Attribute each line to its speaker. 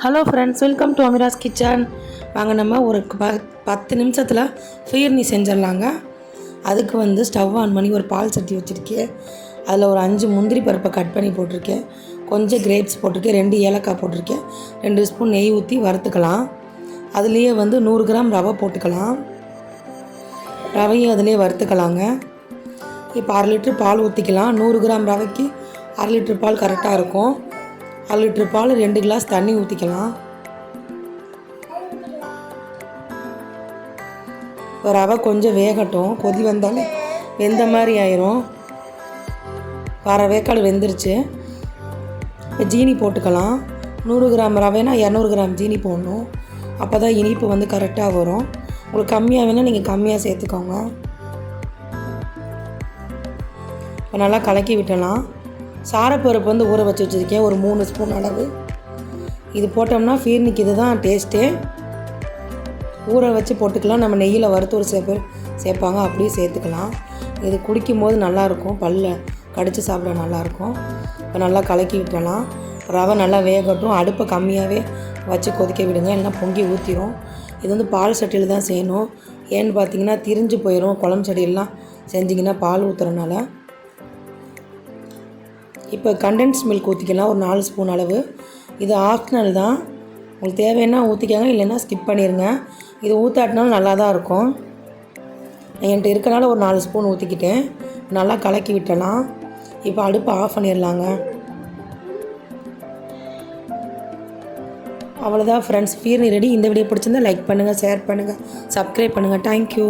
Speaker 1: Hello friends welcome to Amira's kitchen வாங்க நம்ம ஒரு ப பத்து நிமிஷத்தில் ஃபீர்னி செஞ்சிடலாங்க. அதுக்கு வந்து ஸ்டவ் ஆன் பண்ணி ஒரு பால் சட்டி வச்சுருக்கேன். அதில் ஒரு அஞ்சு முந்திரி பருப்பை கட் பண்ணி போட்டிருக்கேன். கொஞ்சம் கிரேப்ஸ் போட்டிருக்கேன் ரெண்டு ஏலக்காய் போட்டிருக்கேன். ரெண்டு ஸ்பூன் நெய் ஊற்றி வறுத்துக்கலாம். அதுலேயே வந்து நூறு கிராம் ரவை போட்டுக்கலாம். ரவையும் அதிலே வறுத்துக்கலாங்க. இப்போ அரை லிட்ரு பால் ஊற்றிக்கலாம் நூறு கிராம் ரவைக்கு அரை லிட்டர் பால் கரெக்டாக இருக்கும். அரை லிட்டர் பால் ரெண்டு கிளாஸ் தண்ணி ஊற்றிக்கலாம் ஒரு ரவை கொஞ்சம் வேகட்டும். கொதி வந்தாலே வெந்த மாதிரி ஆயிரும். வர வேக்காடு வெந்துருச்சு. இப்போ ஜீனி போட்டுக்கலாம். நூறு கிராம் ரவைனா இரநூறு கிராம் ஜீனி போடணும். அப்போ தான் இனிப்பு வந்து கரெக்டாக வரும். உங்களுக்கு கம்மியாக வேணால் நீங்கள் கம்மியாக சேர்த்துக்கோங்க. இப்போ நல்லா கலக்கி விட்டலாம் சாரப்பருப்பு வந்து ஊற வச்சு வச்சுருக்கேன். ஒரு மூணு ஸ்பூன் அளவு. இது போட்டோம்னா ஃபீர்னிக்கு இது தான் டேஸ்ட்டு ஊற வச்சு போட்டுக்கலாம். நம்ம நெய்யில் வறுத்து ஒரு சேர்ப்பு சேர்ப்பாங்க அப்படியே சேர்த்துக்கலாம். இது குடிக்கும் போது நல்லாயிருக்கும். பல்ல கடித்து சாப்பிட நல்லாயிருக்கும். இப்போ நல்லா கலக்கி விட்டலாம் ரவை நல்லா வேகட்டும். அடுப்பை கம்மியாகவே வச்சு கொதிக்க விடுங்க. இல்லைன்னா பொங்கி ஊற்றிடும் இது வந்து பால் சட்டியில் தான் செய்யணும். ஏன்னு பார்த்தீங்கன்னா திரிஞ்சு போயிடும் குழம்பு செடியெல்லாம் செஞ்சிங்கன்னா பால் ஊற்றுறனால இப்போ கண்டென்ஸ் மில்க் ஊற்றிக்கலாம் ஒரு நாலு ஸ்பூன் அளவு. இது ஆப்ஷனல் தான். உங்களுக்கு தேவைன்னா ஊற்றிக்கோங்க இல்லைன்னா ஸ்கிப் பண்ணிடுங்க இது ஊற்றாட்டினாலும் நல்லா தான் இருக்கும் என்கிட்ட இருக்கனால ஒரு நாலு ஸ்பூன் ஊற்றிக்கிட்டேன் நல்லா கலக்கி விட்டலாம். இப்போ அடுப்பை ஆஃப் பண்ணிடலாங்க. அவ்வளோதான் ஃப்ரெண்ட்ஸ் ஃபீர்னி ரெடி இந்த வீடியோ பிடிச்சிருந்தா லைக் பண்ணுங்கள் ஷேர் பண்ணுங்கள் சப்ஸ்கிரைப் பண்ணுங்கள் தேங்க்யூ